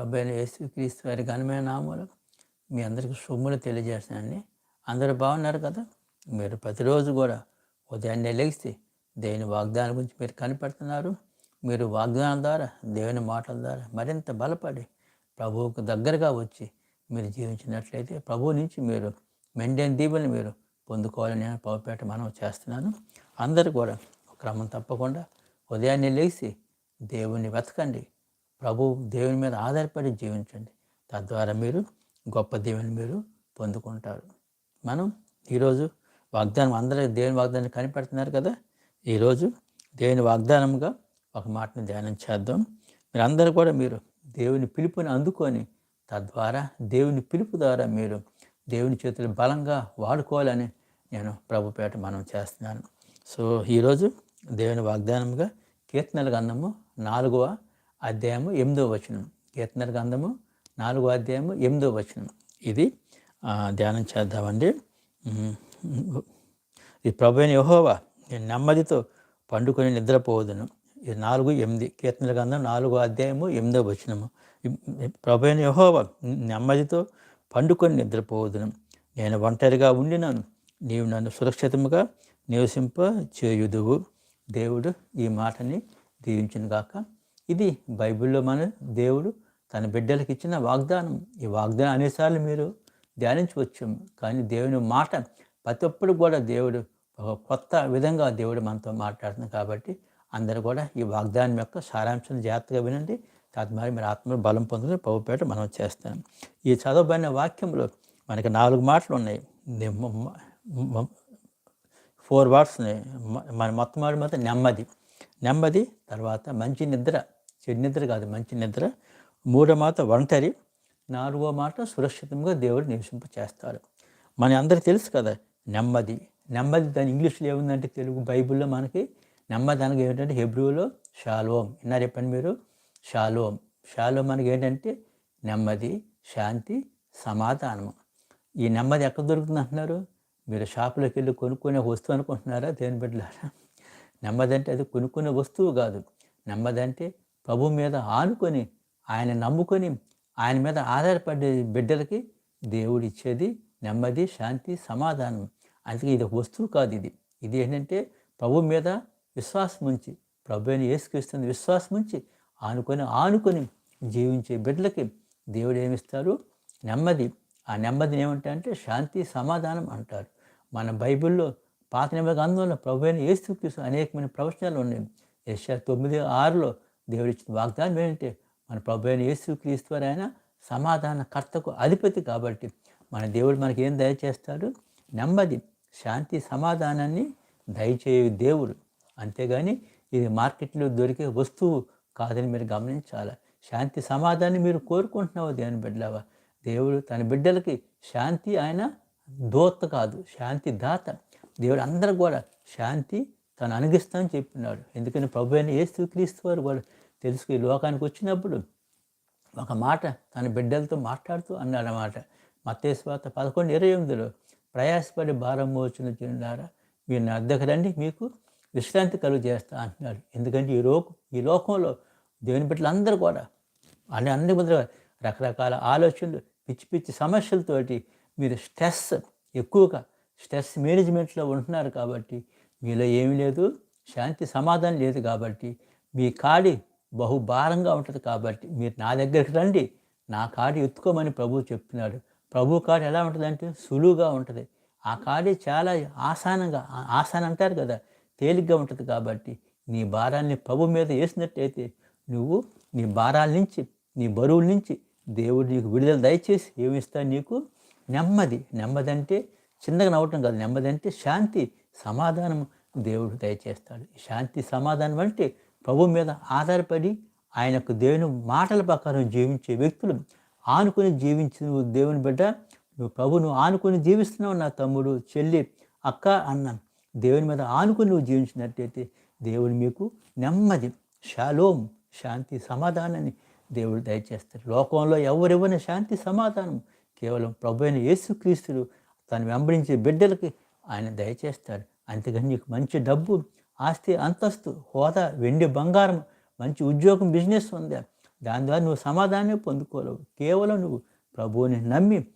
ప్రభు అయిన యేసు క్రీస్తు వారి ఘనమైన నామూలు మీ అందరికీ సొమ్ములు తెలియజేస్తానండి అందరూ బాగున్నారు కదా? మీరు ప్రతిరోజు కూడా ఉదయాన్నే లెగిస్తే దేవుని వాగ్దానం గురించి మీరు కనిపెడుతున్నారు. మీరు వాగ్దానం ద్వారా దేవుని మాటల ద్వారా మరింత బలపడి ప్రభువుకు దగ్గరగా వచ్చి మీరు జీవించినట్లయితే ప్రభువు నుంచి మీరు మెండైన దీవుని మీరు పొందుకోవాలని నేను పవపేట మనం చేస్తున్నాను. అందరూ కూడా క్రమం తప్పకుండా ఉదయాన్నే లేచి దేవుణ్ణి వెతకండి. ప్రభు దేవుని మీద ఆధారపడి జీవించండి. తద్వారా మీరు గొప్ప దేవుని మీరు పొందుకుంటారు. మనం ఈరోజు వాగ్దానం అందరూ దేవుని వాగ్దానం కనిపెడుతున్నారు కదా? ఈరోజు దేవుని వాగ్దానంగా ఒక మాటను ధ్యానం చేద్దాం. మీరు కూడా మీరు దేవుని పిలుపుని అందుకొని తద్వారా దేవుని పిలుపు ద్వారా మీరు దేవుని చేతులు బలంగా వాడుకోవాలని నేను ప్రభుపేట మనం చేస్తున్నాను. సో ఈరోజు దేవుని వాగ్దానంగా కీర్తనల గంధము నాలుగవ అధ్యాయము ఎనిమిదో వచనం కీర్తనల గంధము నాలుగో అధ్యాయము ఎనిమిదో వచనం ఇది ధ్యానం చేద్దామండి. ఇది ఈ ప్రభు అయిన నేను నెమ్మదితో పండుకొని నిద్రపోవదును ఇది నాలుగు ఎనిమిది కీర్తనల గంధం నాలుగో అధ్యాయము ఎనిమిదో వచనము. ప్రభు అయిన నెమ్మదితో పండుకొని నిద్రపోవదును నేను ఒంటరిగా ఉండినాను. నీవు నన్ను సురక్షితముగా నివసింప చేయుదువు దేవుడు ఈ మాటని దీవించిన గాక ఇది బైబిల్లో మన దేవుడు తన బిడ్డలకు ఇచ్చిన వాగ్దానం. ఈ వాగ్దానం అనేసార్లు మీరు ధ్యానించవచ్చు. కానీ దేవుని మాట ప్రతి ఒప్పుడు కూడా దేవుడు ఒక కొత్త విధంగా దేవుడు మనతో మాట్లాడుతుంది కాబట్టి అందరూ కూడా ఈ వాగ్దానం యొక్క సారాంశం జాగ్రత్తగా వినండి. తద్వారా మీరు ఆత్మ బలం పొందుకుని పౌపేట మనం చేస్తాం. ఈ చదవబడిన వాక్యంలో మనకి నాలుగు మాటలు ఉన్నాయి. ఫోర్ వర్డ్స్ ఉన్నాయి. మన మొత్తం మాట మొత్తం నెమ్మది. నెమ్మది తర్వాత మంచి నిద్ర. చెడు నిద్ర కాదు మంచి నిద్ర. మూడో మాట ఒంటరి. నాలుగో మాట సురక్షితంగా దేవుడు నివసింప చేస్తాడు. మన అందరికీ తెలుసు కదా నెమ్మది. నెమ్మది దాని ఇంగ్లీష్లో ఏముందంటే తెలుగు బైబిల్లో మనకి నెమ్మది అనగా ఏంటంటే హెబ్రూలో షాలోం. విన్నారు చెప్పండి మీరు? షాలోం. షాలోం మనకి ఏంటంటే నెమ్మది శాంతి సమాధానము. ఈ నెమ్మది ఎక్కడ దొరుకుతుంది అంటున్నారు? మీరు షాపులోకి వెళ్ళి కొనుక్కునే వస్తువు అనుకుంటున్నారా? దేని బిడ్డలారా నెమ్మది అంటే అది కొనుక్కునే వస్తువు కాదు. నెమ్మది అంటే ప్రభు మీద ఆనుకొని ఆయన నమ్ముకొని ఆయన మీద ఆధారపడే బిడ్డలకి దేవుడు ఇచ్చేది నెమ్మది శాంతి సమాధానం. అందుకే ఇది ఒక వస్తువు కాదు ఇది. ఇది ఏంటంటే ప్రభు మీద విశ్వాసం ఉంచి ప్రభు అని యేసుక్రీస్తుని విశ్వాసం ఉంచి ఆనుకొని ఆనుకొని జీవించే బిడ్డలకి దేవుడు ఏమిస్తారు నెమ్మది. ఆ నెమ్మదిని ఏమంటారు అంటే శాంతి సమాధానం అంటారు. మన బైబిల్లో పాత నెమ్మది గ్రంథంలో ప్రభు అయిన యేసుక్రీస్తు అనేకమైన ప్రవచనాలు ఉన్నాయి. ఎస్ఆర్ తొమ్మిది ఆరులో దేవుడు ఇచ్చిన వాగ్దానం ఏంటంటే మన ప్రభు అయిన యేసు క్రీస్తు ఆయన సమాధాన కర్తకు అధిపతి కాబట్టి మన దేవుడు మనకి ఏం దయచేస్తాడు? నెమ్మది శాంతి సమాధానాన్ని దయచేయు దేవుడు. అంతేగాని ఇది మార్కెట్లో దొరికే వస్తువు కాదని మీరు గమనించాలి? శాంతి సమాధాన్ని మీరు కోరుకుంటున్నావు దేవుని బిడ్డలవా దేవుడు తన బిడ్డలకి శాంతి ఆయన దోత కాదు శాంతి దాత. దేవుడు అందరూ కూడా శాంతి తను అనుగిస్తానని చెప్పినాడు. ఎందుకని? ప్రభు అయిన యేసు క్రీస్తు వారు కూడా తెలుసుకు ఈ లోకానికి వచ్చినప్పుడు ఒక మాట తన బిడ్డలతో మాట్లాడుతూ అన్నాడు అన్నమాట మత్తేశ్వాత పదకొండు ఇరవై ఎనిమిదిలో ప్రయాసపడి భారం మోచిన చిన్నారా మీరు నా అద్దెకు రండి మీకు విశ్రాంతి కలుగు చేస్తా అంటున్నాడు. ఎందుకంటే ఈ లోకం ఈ లోకంలో దేవుని బిడ్డలందరూ కూడా అన్ని అన్ని ముద్ర రకరకాల ఆలోచనలు పిచ్చి పిచ్చి సమస్యలతోటి మీరు స్ట్రెస్ ఎక్కువగా స్ట్రెస్ మేనేజ్మెంట్లో ఉంటున్నారు కాబట్టి మీలో ఏమీ లేదు శాంతి సమాధానం లేదు కాబట్టి మీ కాడి బహు భారంగా ఉంటుంది కాబట్టి మీరు నా దగ్గరికి రండి నా కాడి ఎత్తుకోమని ప్రభు చెప్తున్నాడు ప్రభు కాడి ఎలా ఉంటుందంటే సులువుగా ఉంటుంది. ఆ కాడి చాలా ఆసానంగా ఆ- అంటారు కదా తేలిగ్గా ఉంటుంది కాబట్టి నీ భారాన్ని ప్రభు మీద వేసినట్టయితే నువ్వు నీ భారాల నుంచి నీ బరువుల నుంచి దేవుడు నీకు విడుదల దయచేసి ఏమిస్తాడు నీకు? నెమ్మది. నెమ్మది అంటే చిన్నగా నవ్వటం కాదు. నెమ్మది అంటే శాంతి. సమాధానం దేవుడు దయచేస్తాడు. శాంతి సమాధానం అంటే ప్రభు మీద ఆధారపడి ఆయనకు దేవుని మాటల ప్రకారం జీవించే వ్యక్తులు ఆనుకొని జీవించిన నువ్వు దేవుని బిడ్డ నువ్వు ప్రభును ఆనుకుని ఆనుకొని జీవిస్తున్నావు నా తమ్ముడు చెల్లి అక్క అన్న. దేవుని మీద ఆనుకుని నువ్వు జీవించినట్టయితే దేవుడు మీకు నెమ్మది షాలోం శాంతి సమాధానాన్ని దేవుడు దయచేస్తారు లోకంలో ఎవరివ్వని శాంతి సమాధానం కేవలం ప్రభు అయిన యేసుక్రీస్తుడు తను వెంబడించే బిడ్డలకి ఆయన దయచేస్తాడు అంతేగాని నీకు మంచి డబ్బు ఆస్తి అంతస్తు హోదా వెండి బంగారం మంచి ఉద్యోగం బిజినెస్ ఉంది. దాని ద్వారా నువ్వు సమాధానం పొందుకోలేవు. కేవలం నువ్వు ప్రభువుని నమ్మి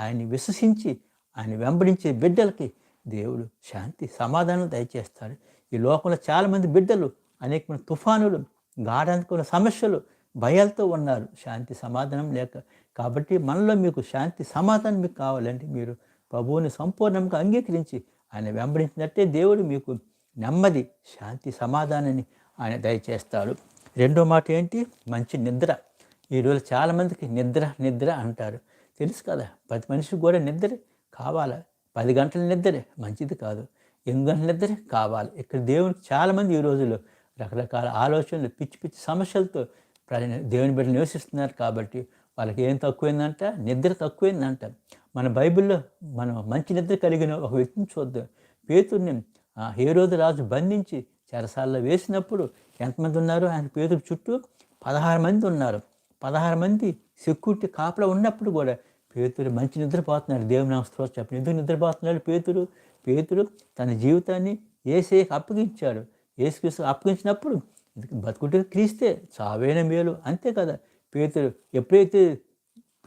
ఆయన్ని విశ్వసించి ఆయన వెంబడించే బిడ్డలకి దేవుడు శాంతి సమాధానం దయచేస్తాడు. ఈ లోకంలో చాలామంది బిడ్డలు అనేకమైన తుఫానులు గాఢానికున్న సమస్యలు భయాలతో ఉన్నారు. శాంతి సమాధానం లేక. కాబట్టి మనలో మీకు శాంతి సమాధానం మీకు కావాలంటే మీరు ప్రభువుని సంపూర్ణంగా అంగీకరించి ఆయన వెంబడించినట్టే దేవుడు మీకు నెమ్మది శాంతి సమాధానాన్ని ఆయన దయచేస్తాడు. రెండో మాట ఏంటి? మంచి నిద్ర. ఈరోజు చాలామందికి నిద్ర నిద్ర అంటారు. తెలుసు కదా ప్రతి మనిషికి కూడా నిద్ర కావాలి. పది గంటల నిద్రే మంచిది కాదు. ఎనిమిది గంటల నిద్రే కావాలి. ఇక్కడ దేవునికి చాలామంది ఈ రోజుల్లో రకరకాల ఆలోచనలు పిచ్చి పిచ్చి సమస్యలతో దేవుని బిడ్డలు నివసిస్తున్నారు కాబట్టి వాళ్ళకి ఏం తక్కువైందంట? నిద్ర తక్కువైందంట. మన బైబిల్లో మనం మంచి నిద్ర కలిగిన ఒక వ్యక్తిని చూద్దాం. పేతుర్ని ఆ హేరోదు రాజు బంధించి చెరసాల్లో వేసినప్పుడు ఎంతమంది ఉన్నారు? ఆయన పేతురు చుట్టూ పదహారు మంది ఉన్నారు. పదహారు మంది సెక్యూరిటీ కాపలా ఉన్నప్పుడు కూడా పేతురు మంచి నిద్రపోతున్నాడు. దేవుని నామస్తో చెప్పండి. ఎందుకు నిద్రపోతున్నాడు పేతురు? పేతురు తన జీవితాన్ని ఏసేకి అప్పగించాడు. ఏసుక్రీస్తు అప్పగించినప్పుడు బతుకుంటే క్రీస్తే చావైన మేలు అంతే కదా. పేతురు ఎప్పుడైతే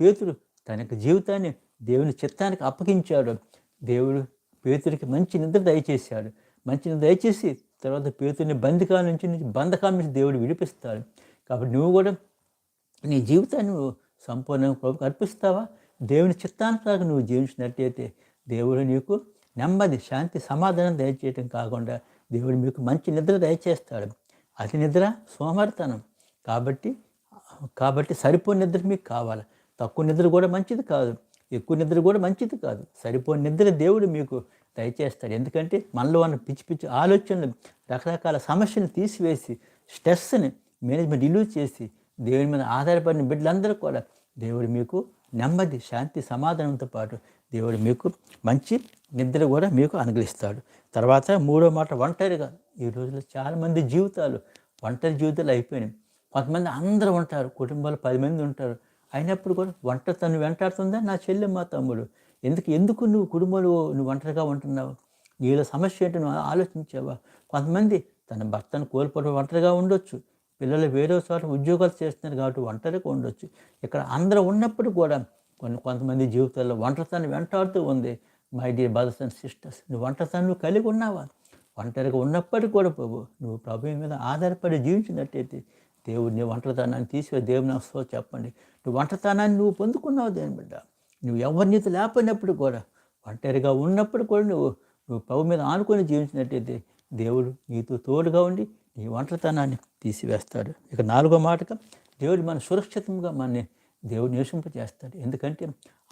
పేతురు తన యొక్క జీవితాన్ని దేవుని చిత్తానికి అప్పగించాడు. దేవుడు పేతుడికి మంచి నిద్ర దయచేశాడు. మంచి నిద్ర దయచేసి తర్వాత పేతుడిని బంధకాల నుంచి బంధకాల నుంచి దేవుడు విడిపిస్తాడు. కాబట్టి నువ్వు కూడా నీ జీవితాన్ని నువ్వు సంపూర్ణంగా అర్పిస్తావా? దేవుని చిత్తానుసారంగా నువ్వు జీవించినట్టయితే దేవుడు నీకు నెమ్మది శాంతి సమాధానం దయచేయటం కాకుండా దేవుడు మీకు మంచి నిద్ర దయచేస్తాడు. అతి నిద్ర సోమరితనం. కాబట్టి కాబట్టి సరిపోని నిద్ర మీకు కావాలి. తక్కువ నిద్ర కూడా మంచిది కాదు. ఎక్కువ నిద్ర కూడా మంచిది కాదు. సరిపోని నిద్ర దేవుడు మీకు దయచేస్తాడు. ఎందుకంటే మనలో ఉన్న పిచ్చి పిచ్చి ఆలోచనలు రకరకాల సమస్యలు తీసివేసి స్ట్రెస్ని మేనేజ్మెంట్ రిలీవ్ చేసి దేవుని మీద ఆధారపడిన బిడ్డలందరూ కూడా దేవుడు మీకు నెమ్మది శాంతి సమాధానంతో పాటు దేవుడు మీకు మంచి నిద్ర కూడా మీకు అనుగ్రహిస్తాడు. తర్వాత మూడో మాట ఒంటరిగా. ఈ రోజుల్లో చాలామంది జీవితాలు ఒంటరి జీవితాలు అయిపోయినాయి. కొంతమంది అందరూ ఉంటారు కుటుంబాలు పది మంది ఉంటారు. అయినప్పుడు కూడా వంట తను వెంటాడుతుందా? నా చెల్లె మా తమ్ముడు. ఎందుకు ఎందుకు నువ్వు కుటుంబంలో నువ్వు ఒంటరిగా ఉంటున్నావు? నీలో సమస్య ఏంటి నువ్వు ఆలోచించావా? కొంతమంది తన భర్తను కోల్పోవడం ఒంటరిగా ఉండొచ్చు. పిల్లలు వేరే చోట ఉద్యోగాలు చేస్తున్నారు కాబట్టి ఒంటరిగా ఉండొచ్చు. ఇక్కడ అందరూ ఉన్నప్పుడు కూడా కొన్ని కొంతమంది జీవితాల్లో ఒంటరితనం వెంటాడుతూ ఉంది. My dear brothers and sisters నువ్వు ఒంటరితనం నువ్వు కలిగి ఉన్నావా? ఒంటరిగా ఉన్నప్పటికీ కూడా ప్రభు నువ్వు ప్రభు మీద ఆధారపడి జీవించినట్టయితే దేవుడిని నీ ఒంటరితనాన్ని తీసివే దేవుని అవసరం చెప్పండి. నువ్వు ఒంటరితనాన్ని నువ్వు పొందుకున్నావు దేని బిడ్డ? నువ్వు ఎవరి లేపనప్పుడు లేకపోయినప్పుడు కూడా ఒంటరిగా ఉన్నప్పుడు కూడా నువ్వు నువ్వు పవు మీద ఆనుకొని జీవించినట్టయితే దేవుడు నీతో తోడుగా ఉండి నీ ఒంటరితనాన్ని తీసివేస్తాడు. ఇక నాలుగో మాటగా దేవుడు మన సురక్షితంగా మనని దేవుడు నివసింపజేస్తాడు ఎందుకంటే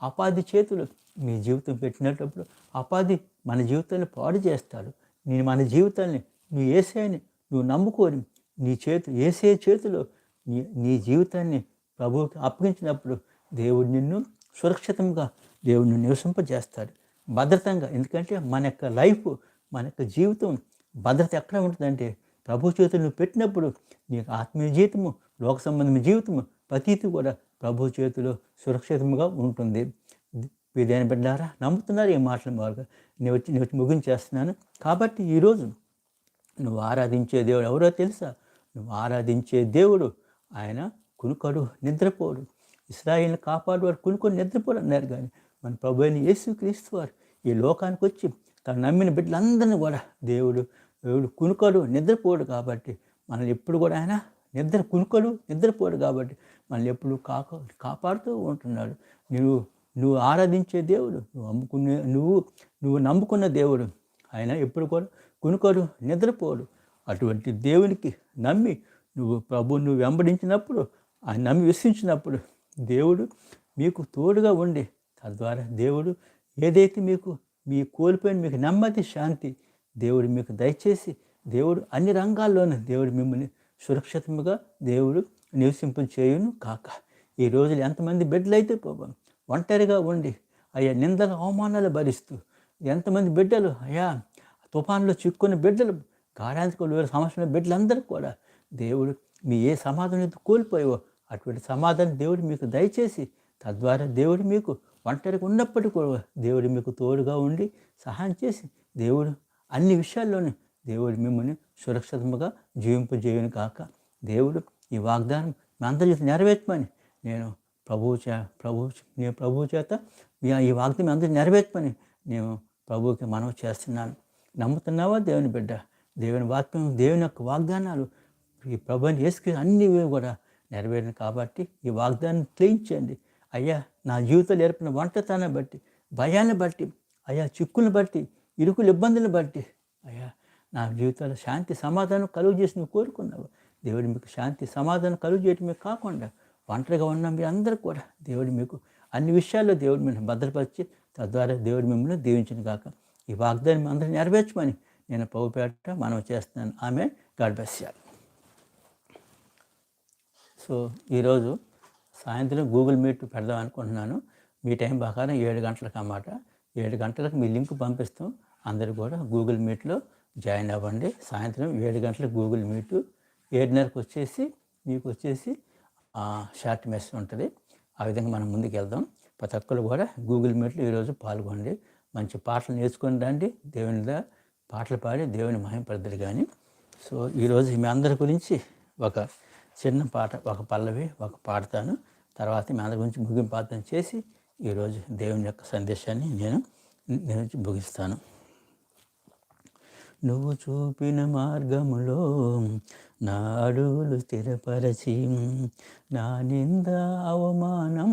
అపాధి చేతులు మీ జీవితం పెట్టినప్పుడు అపాధి మన జీవితాన్ని పాడు చేస్తాడు. నేను మన జీవితాన్ని నువ్వు వేసేయని నువ్వు నమ్ముకొని నీ చేతి ఏసే చేతిలో నీ నీ జీవితాన్ని ప్రభువుకి అప్పగించినప్పుడు దేవుడు నిన్ను సురక్షితంగా దేవుడు నిన్ను నివసింపజేస్తాడు. భద్రతంగా. ఎందుకంటే మన యొక్క లైఫ్ మన యొక్క జీవితం భద్రత ఎక్కడ ఉంటుందంటే ప్రభు చేతులు నువ్వు పెట్టినప్పుడు నీకు ఆత్మీయ జీవితము లోక సంబంధమైన జీవితము ప్రతీతి కూడా ప్రభు చేతిలో సురక్షితంగా ఉంటుంది. విధాన బిడ్డారా నమ్ముతున్నారు ఈ మాటల మార్గా నేను వచ్చి నేను వచ్చి ముగించేస్తున్నాను. కాబట్టి ఈరోజు నువ్వు ఆరాధించే దేవుడు ఎవరో తెలుసా? నువ్వు ఆరాధించే దేవుడు ఆయన కునుకడు నిద్రపోడు. ఇస్రాయిల్ని కాపాడువారు కునుకొని నిద్రపోరు అన్నారు కానీ మన ప్రభు అయిన యేసు క్రీస్తు వారు ఈ లోకానికి వచ్చి తను నమ్మిన బిడ్డలందరినీ కూడా దేవుడు దేవుడు కునుకడు నిద్రపోడు కాబట్టి మనల్ని ఎప్పుడు కూడా ఆయన నిద్ర కునుకడు నిద్రపోడు కాబట్టి మనల్ని ఎప్పుడు కాక కాపాడుతూ ఉంటున్నాడు. నువ్వు నువ్వు ఆరాధించే దేవుడు నువ్వు అమ్ముకునే నువ్వు నువ్వు నమ్ముకున్న దేవుడు. ఆయన ఎప్పుడు కూడా కునుకోడు నిద్రపోడు. అటువంటి దేవునికి నమ్మి నువ్వు ప్రభు నువ్వు వెంబడించినప్పుడు ఆయన నమ్మి విశ్వించినప్పుడు దేవుడు మీకు తోడుగా ఉండి తద్వారా దేవుడు ఏదైతే మీకు మీ కోల్పోయిన మీకు నెమ్మది శాంతి దేవుడు మీకు దయచేసి దేవుడు అన్ని రంగాల్లోనూ దేవుడు మిమ్మల్ని సురక్షితంగా దేవుడు నివసింపు చేయును కాక. ఈ రోజులు ఎంతమంది బిడ్డలు అయితే ఒంటరిగా ఉండి అయ్యా నిందల అవమానాలు భరిస్తూ ఎంతమంది బిడ్డలు అయ్యా తుఫాన్లో చిక్కున్న బిడ్డలు గాఢాంతికులు వేరే సంవత్సరం బిడ్డలందరికీ కూడా దేవుడు మీ ఏ సమాధానం అయితే కోల్పోయావో అటువంటి సమాధానం దేవుడు మీకు దయచేసి తద్వారా దేవుడు మీకు ఒంటరిగా ఉన్నప్పటికీ కూడా దేవుడు మీకు తోడుగా ఉండి సహాయం చేసి దేవుడు అన్ని విషయాల్లోనూ దేవుడు మిమ్మల్ని సురక్షితంగా జీవింపజేయను కాక దేవుడు ఈ వాగ్దానం మీ అందరి చేత నెరవేర్చమని నేను ప్రభువు చే ప్రభు నేను ప్రభువు చేత మీ ఈ వాగ్దానం అందరూ నెరవేర్చమని నేను ప్రభువుకి మనవి చేస్తున్నాను. నమ్ముతున్నావా దేవుని బిడ్డ? దేవుని వాక్యం దేవుని యొక్క వాగ్దానాలు ఈ ప్రభుని వేసుకుని అన్ని కూడా నెరవేరిన కాబట్టి ఈ వాగ్దానం క్లయించండి అయ్యా నా జీవితంలో ఏర్పడిన వంటతనాన్ని బట్టి భయాన్ని బట్టి అయ్యా చిక్కులను బట్టి ఇరుకులు ఇబ్బందులను బట్టి అయ్యా నా జీవితంలో శాంతి సమాధానం కలుగు చేసి నువ్వు కోరుకున్నావు. దేవుడు మీకు శాంతి సమాధానం కలుగు చేయటమే కాకుండా ఒంటరిగా ఉన్న మీ అందరూ కూడా దేవుడు మీకు అన్ని విషయాల్లో దేవుడు మిమ్మల్ని భద్రపరిచి తద్వారా దేవుడు మిమ్మల్ని దీవించిన కాక ఈ వాగ్దానం అందరూ నెరవేర్చమని నేను పౌపేట మనం చేస్తున్నాను. ఆమె గాడ్ బ్లెస్ సో ఈరోజు సాయంత్రం గూగుల్ మీట్ పెడదాం అనుకుంటున్నాను. మీ టైం ప్రకారం ఏడు గంటలకు అన్నమాట. ఏడు గంటలకు మీ లింక్ పంపిస్తాం. అందరు కూడా గూగుల్ మీట్లో జాయిన్ అవ్వండి. సాయంత్రం ఏడు గంటలకు గూగుల్ మీట్. ఏడున్నరకు వచ్చేసి మీకు వచ్చేసి షార్ట్ మెసేజ్ ఉంటుంది. ఆ విధంగా మనం ముందుకు వెళ్దాం. ప్రతి ఒక్కరు కూడా గూగుల్ మీట్లో ఈరోజు పాల్గొండి మంచి పాటలు నేర్చుకుని రండి. దేవునిదా పాటలు పాడి దేవుని మహింపడతారు కానీ సో ఈరోజు మీ అందరి గురించి ఒక చిన్న పాట ఒక పల్లవి ఒక పాడతాను. తర్వాత మీ అందరి గురించి ముగింపు చేసి ఈరోజు దేవుని యొక్క సందేశాన్ని నేను నేను ముగిస్తాను. నువ్వు చూపిన మార్గములో నా అడుగులు స్థిరపరచి నా నింద అవమానం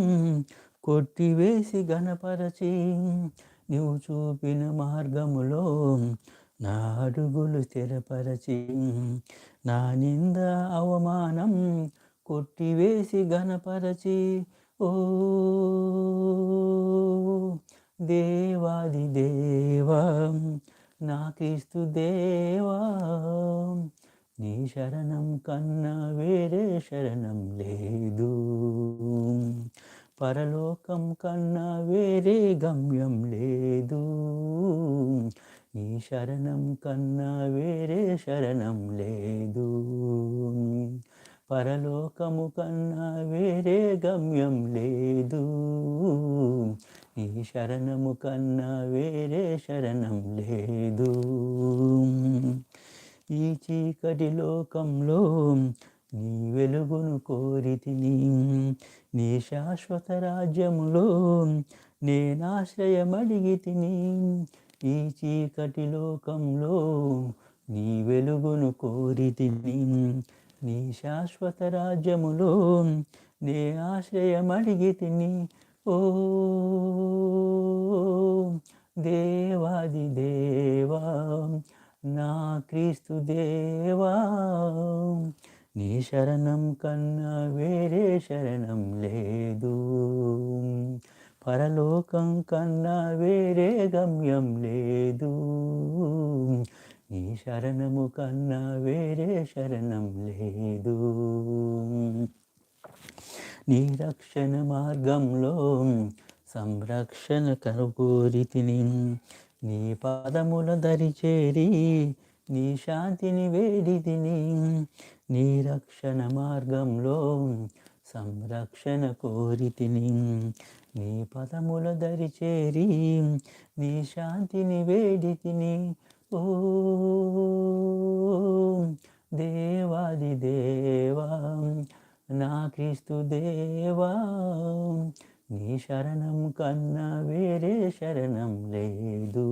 కొట్టివేసి గణపరచి నువ్వు చూపిన మార్గములో నా అడుగులు స్థిరపరచి నా నింద అవమానం కొట్టివేసి ఘనపరచి ఓ దేవాది దేవా నా క్రీస్తు దేవా నీ శరణం కన్నా వేరే శరణం లేదు. పరలోకం కన్నా వేరే గమ్యం లేదు. నీ శరణం కన్నా వేరే శరణం లేదు. పరలోకము కన్నా వేరే గమ్యం లేదు. నీ శరణము కన్నా వేరే శరణం లేదు. ఈ చీకటి లోకంలో నీ వెలుగును కోరితిని నీ శాశ్వత రాజ్యములో నేనాశ్రయమడిగి తిని ఈ చీకటి లోకంలో నీ వెలుగును కోరితిని నీ శాశ్వత రాజ్యములో నే ఆశ్రయమడిగి తిని ఓ దేవాది దేవా నా క్రీస్తు దేవా నీ శరణం కన్నా వేరే శరణం లేదు. పరలోకం కన్నా వేరే గమ్యం లేదు. నీ శరణము కన్నా వేరే శరణం లేదు. నీ రక్షణ మార్గంలో సంరక్షణ కనుగోరితిని నీ పాదముల దరిచేరి నీ శాంతిని వేడితిని నీ రక్షణ మార్గంలో సంరక్షణ కోరితిని. నీ పదముల దరి చేరి నీ శాంతిని వేడితిని ఓ దేవాది దేవా నా క్రీస్తు దేవా నీ శరణం కన్నా వేరే శరణం లేదు.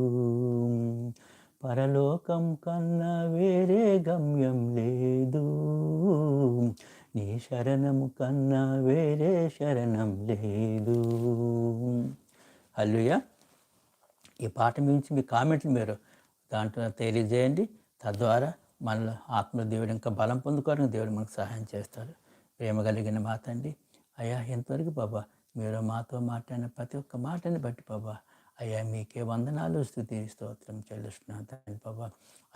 పరలోకం కన్నా వేరే గమ్యం లేదు. నీ శరణము కన్నా వేరే శరణం లేదు. అల్లుయ ఈ పాట గురించి మీ కామెంట్లు మీరు దాంట్లో తెలియజేయండి. తద్వారా మనలో ఆత్మదేవుడు ఇంకా బలం పొందుకోవడానికి దేవుడు మనకు సహాయం చేస్తాడు. ప్రేమ కలిగిన మాట అండి అయ్యా ఇంతవరకు బాబా మీరు మాతో మాట్లాడిన ప్రతి ఒక్క మాటని బట్టి బాబా అయ్యా మీకే వందనాలు స్థుతి స్తోత్రం చెల్లిస్తున్నాను తండ్రి బాబా.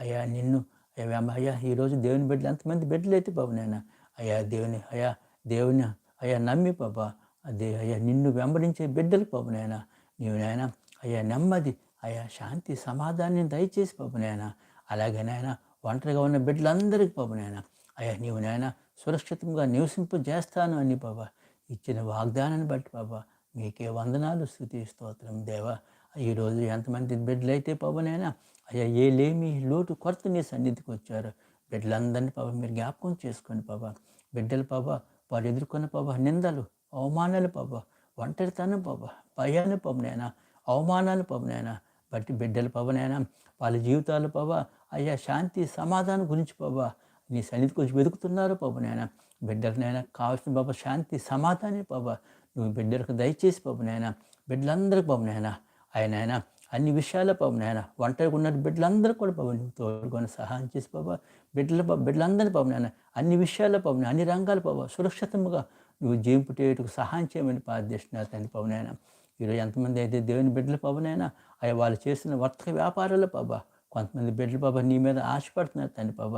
అయ్యా నిన్ను అయ్యా అయ్యా ఈరోజు దేవుని బిడ్డలు ఎంతమంది బిడ్డలు అయితే బాబు నేను అయ్యా దేవుని అయ్యా దేవుని అయ్యా నమ్మి బాబా అదే అయ్యా నిన్ను వెంబడించే బిడ్డలు బాబు నాయన. నీవు నాయన అయ్యా నెమ్మది అయ్యా శాంతి సమాధానం దయచేసి బాబు నాయన. అలాగే నాయన ఒంటరిగా ఉన్న బిడ్డలందరికీ బాబు నాయన. అయ్యా నీవు నాయన సురక్షితంగా నివసింపజేస్తాను అని బాబా ఇచ్చిన వాగ్దానాన్ని బట్టి బాబా మీకే వందనాలు స్థుతి స్తోత్రం దేవా. ఈరోజు ఎంతమంది బిడ్డలైతే పాపనైనా అయ్యా ఏ లేమి లోటు కొరత నీ సన్నిధికి వచ్చారు. బిడ్డలందరినీ పాప మీరు జ్ఞాపకం చేసుకోండి పాప బిడ్డలు పాప వారు ఎదుర్కొన్న పాప నిందలు అవమానాలు పాప ఒంటరితనం పాప భయాన్ని పాపనైనా అవమానాలు పాపనైనా బట్టి బిడ్డల పవనైనా వాళ్ళ జీవితాలు పాప అయ్యా శాంతి సమాధానం గురించి ప్రభా నీ సన్నిధి కొంచెం వెతుకుతున్నారు పబనైనా బిడ్డలనైనా కావాల్సిన బాబా శాంతి సమాధానం పాప నువ్వు బిడ్డలకు దయచేసి పబనైనా బిడ్డలందరికీ పబనైనా ఆయన ఆయన అన్ని విషయాల పాపం నాయన. ఒంటరికి ఉన్న బిడ్డలందరూ కూడా పాపం నువ్వు తోడుకొని సహాయం చేసి బాబా బిడ్డల బిడ్డలందరినీ పాపం నాయన అన్ని విషయాల పాపం అన్ని రంగాల పాప సురక్షితంగా నువ్వు జీంపుటేటుకు సహాయం చేయమని ప్రార్థిస్తున్నా తండ్రి పవనైనా ఈరోజు ఎంతమంది అయితే దేవుని బిడ్డల పవనైనా అయ్యా వాళ్ళు చేస్తున్న వర్తక వ్యాపారాల పాప కొంతమంది బిడ్డల పాప నీ మీద ఆశపడుతున్నారు తండ్రి పాప.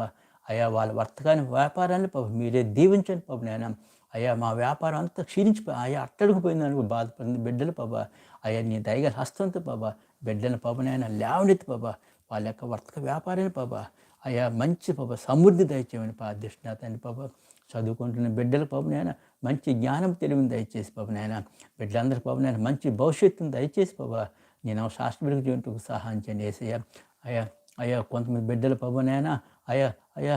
అయ్యా వాళ్ళ వర్తకాన్ని వ్యాపారాన్ని పాప మీరే దీవించండి పాపనైనా అయ్యా మా వ్యాపారం అంతా క్షీణించిపోయి అయ్యా అట్టడిగిపోయిందని బాధపడింది బిడ్డలు పాప అయ్యా నీ దయగల హస్తంతో పాబా బిడ్డల పాపనైనా లేవనెత్తి బాబా వాళ్ళ యొక్క వర్తక వ్యాపారాన్ని బాబా అయ్యా మంచి పాప సమృద్ధి దయచేయమని ప్రార్థిస్తున్నా తండ్రి పాప చదువుకుంటున్న బిడ్డల పాపనైనా మంచి జ్ఞానం తెలివిని దయచేసి పాపనైనా బిడ్డలందరి పాపనైనా మంచి భవిష్యత్తును దయచేసి బాబా నేను శాస్త్రవిడికి జీవితంకు సహాయం చేయండి వేసయ్యా అయ్యా అయ్యా కొంతమంది బిడ్డల పవనైనా అయ్యా అయ్యా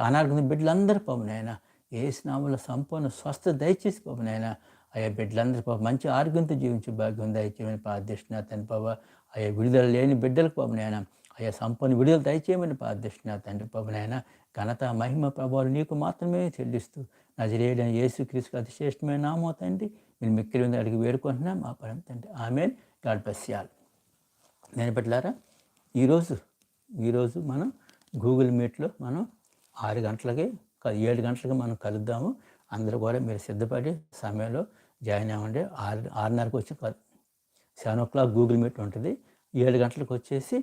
అనారోగ్య బిడ్డలందరి పవనైనా ఏ స్నామంలో సంపూర్ణ స్వస్థ దయచేసి పవనైనా అయ్యా బిడ్డలందరూ పాప మంచి ఆరోగ్యంతో జీవించే భాగ్యం దయచేయమని ప్రార్థిస్తున్నా తండ్రి పాప అయ్యా విడుదల లేని బిడ్డలకు పాపనైనా అయ్యా సంపూర్ణ విడుదల దయచేయమని ప్రార్థిస్తున్నా తండ్రి పాపనైనా ఘనత మహిమ ప్రభావాలు నీకు మాత్రమే చెల్లిస్తూ నజరేయడం యేసు క్రీస్తు అతి శ్రేష్టమైన నామో తండ్రి. మీరు మిక్కిలి అడిగి వేడుకుంటున్నా. మా పరం తండ్రి. ఆమె గాడ్ బస్యాల్ నేను పెట్టారా ఈరోజు ఈరోజు మనం గూగుల్ మీట్లో మనం ఆరు గంటలకి ఏడు గంటలకి మనం కలుద్దాము. అందరూ కూడా మీరు సిద్ధపడి సమయంలో జాయిన్ అవ్వండి. ఆరు ఆరున్నరకు వచ్చి seven o'clock Google Meet ఉంటుంది. ఏడు గంటలకు వచ్చేసి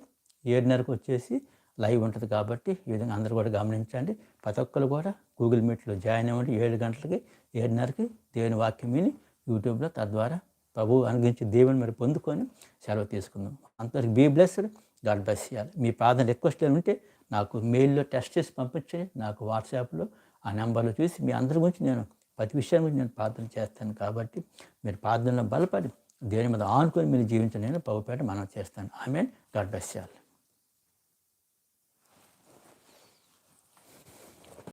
ఏడున్నరకు వచ్చేసి లైవ్ ఉంటుంది కాబట్టి ఈ విధంగా అందరూ కూడా గమనించండి. ప్రతి ఒక్కరు కూడా గూగుల్ మీట్లో జాయిన్ అవ్వండి. ఏడు గంటలకి ఏడున్నరకి దేవుని వాక్యం విని యూట్యూబ్లో తద్వారా ప్రభు అనుగ్రహించి దేవుని మీరు పొందుకొని సెలవు తీసుకుందాం. అంతవరకు బీ బ్లెస్డ్ గాడ్ బ్లెస్ చేయాలి మీ ప్రార్థన రిక్వెస్ట్ ఉంటే నాకు మెయిల్లో టెస్ట్ చేసి పంపించండి. నాకు వాట్సాప్లో ఆ నెంబర్లో చూసి మీ అందరి గురించి నేను ప్రతి విషయం గురించి నేను ప్రార్థన చేస్తాను కాబట్టి మీరు ప్రార్థనలో బలపడి దేని మీద ఆనుకొని మీరు జీవించలేని పౌపేట మనం చేస్తాను. ఆమె గాడ్ బెస్ చేయాలి